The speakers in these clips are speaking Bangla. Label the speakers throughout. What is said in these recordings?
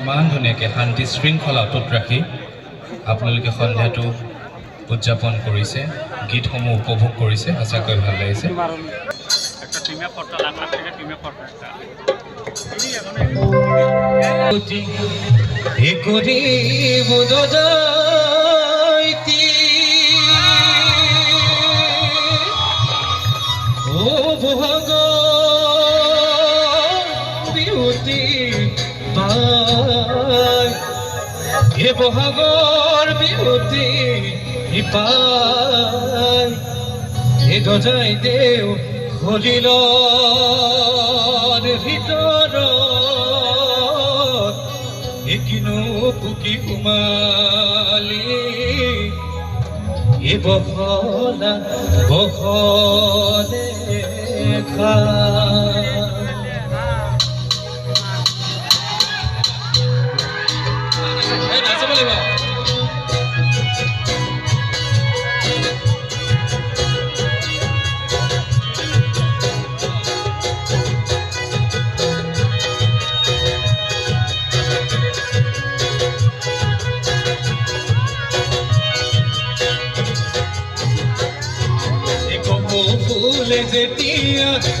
Speaker 1: ইমান ধুনীয়াকৈ শান্তি শৃংখলা অটুট ৰাখি আপোনালোকে সন্ধিয়াটো উদযাপন কৰিছে গীতসমূহ উপভোগ কৰিছে সঁচাকৈ ভালো লাগিছে। হে বহাগৰ বিহুতি পাই হে দজাই দেও হলিলৰ ভিতৰত একিনো পুকি সোমালি এ বহলা বহলে খা।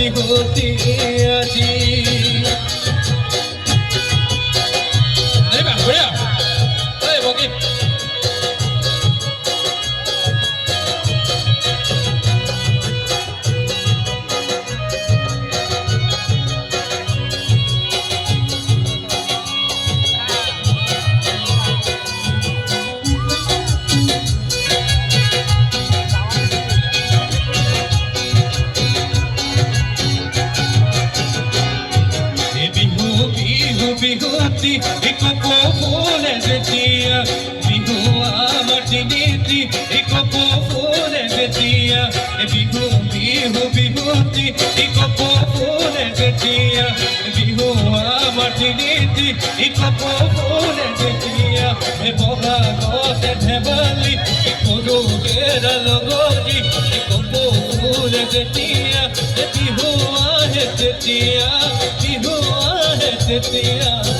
Speaker 1: বিহুতি আজি বিহুতি একপ ফুলে যেতিয়া বিহু আমাৰ তিনিটি একপ ফুলে যেতিয়া এ বিহু বিহু বিহুতি একপ ফুলে যেতিয়া বিহু আমাৰ তিনিটি একপ ফুলে যেতিয়া এ বহাগতে ধেমালি সৰু কেৰা লগৰী একপ ফুলে যেতিয়া এ বিহু বিহু আহে তেতিয়া জানা Hey,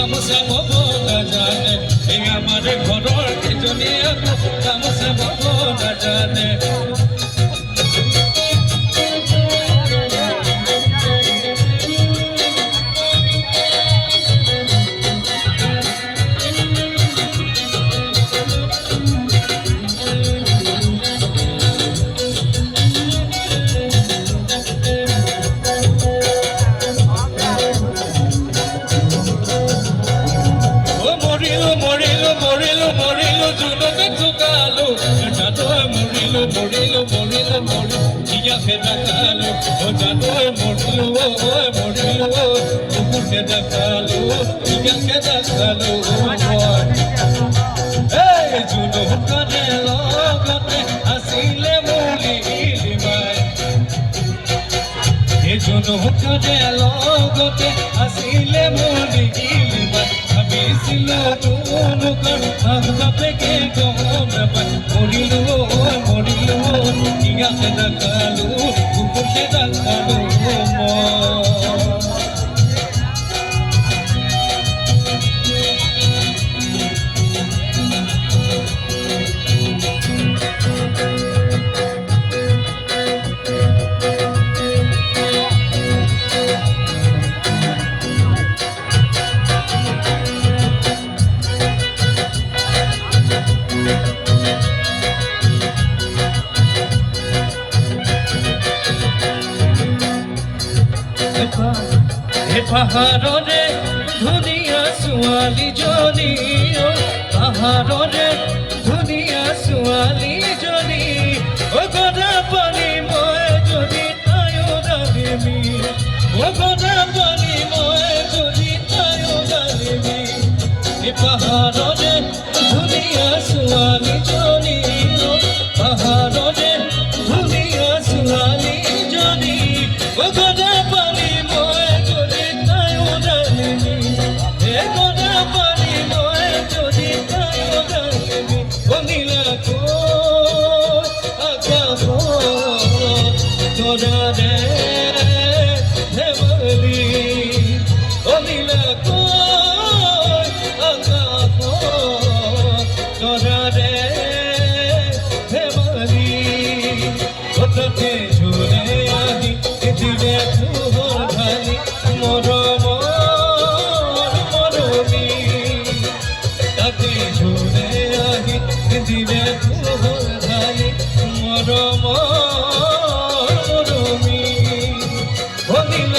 Speaker 1: গামোচা বব নাজানে এই আমাৰ ঘৰৰ কেইজনে আকৌ গামোচা বব নাজানে জানোই মৰিলো মৰিলো মৰিলো মৰিলো ইয়াকে দেখাল, ও জানোই মৰিলো ও মৰিলো কুকুৰকে দেখাল ইয়াকে দেখাল এই জোনকানে লগতে আছিলে মলি ইলিমাই এজনকানে লগতে আছিলে মোৰ দিগিলিমা ভাবিছিলো তোলোকৰ মাক বাপেকে গম নাপায় মৰিলো অ' মৰিলো por Dios. পাহাৰৰে ধুনিয়া ছোৱালীজনী অ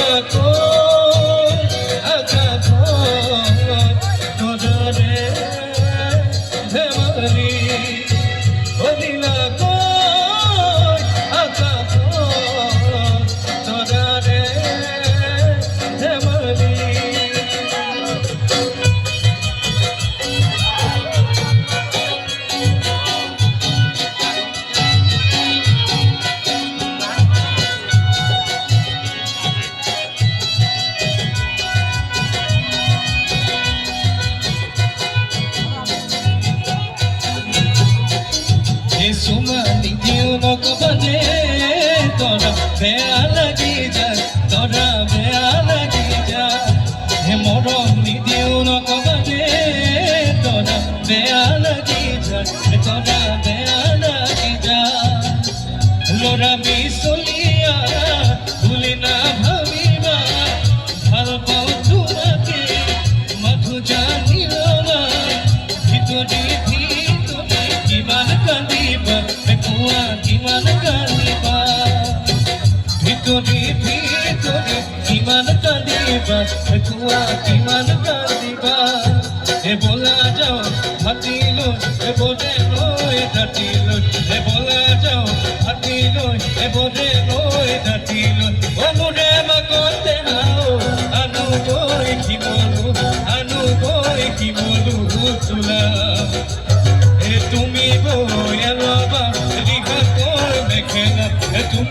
Speaker 1: को জীবনক বাজে, তোরা বেয়া লাগি যায় তোরা বেয়া লাগি যায় হে মরম জীবনক বাজে, তোরা বেয়া লাগি যায় তোরা বেয়া লাগি যায় লোরা মিসলিয়া ভুলি না ভাবিবা, ভালো পাও তোমাকে মধু জানিল না। ভিতরে ভিতরে কিমান কান্দিবা কুয়া কিমান কান্দিবা ভিতরে কিমান কান্দিবা এ বলা যাও, হাতিল এ বলে নয় ডাটিল এ বলা যাও, হাতিল এ বলে এ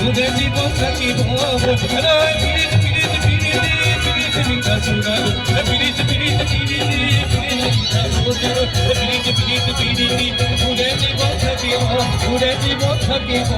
Speaker 1: ঘুরে জীবন থাকিব বলে পিরিত পিরিত পিরিত পিরিত মিঠা পিরিত মিঠা সুরা এ পিরিত পিরিত পিরিত ঘুরে জীবন থাকিব ঘুরে জীবন থাকিব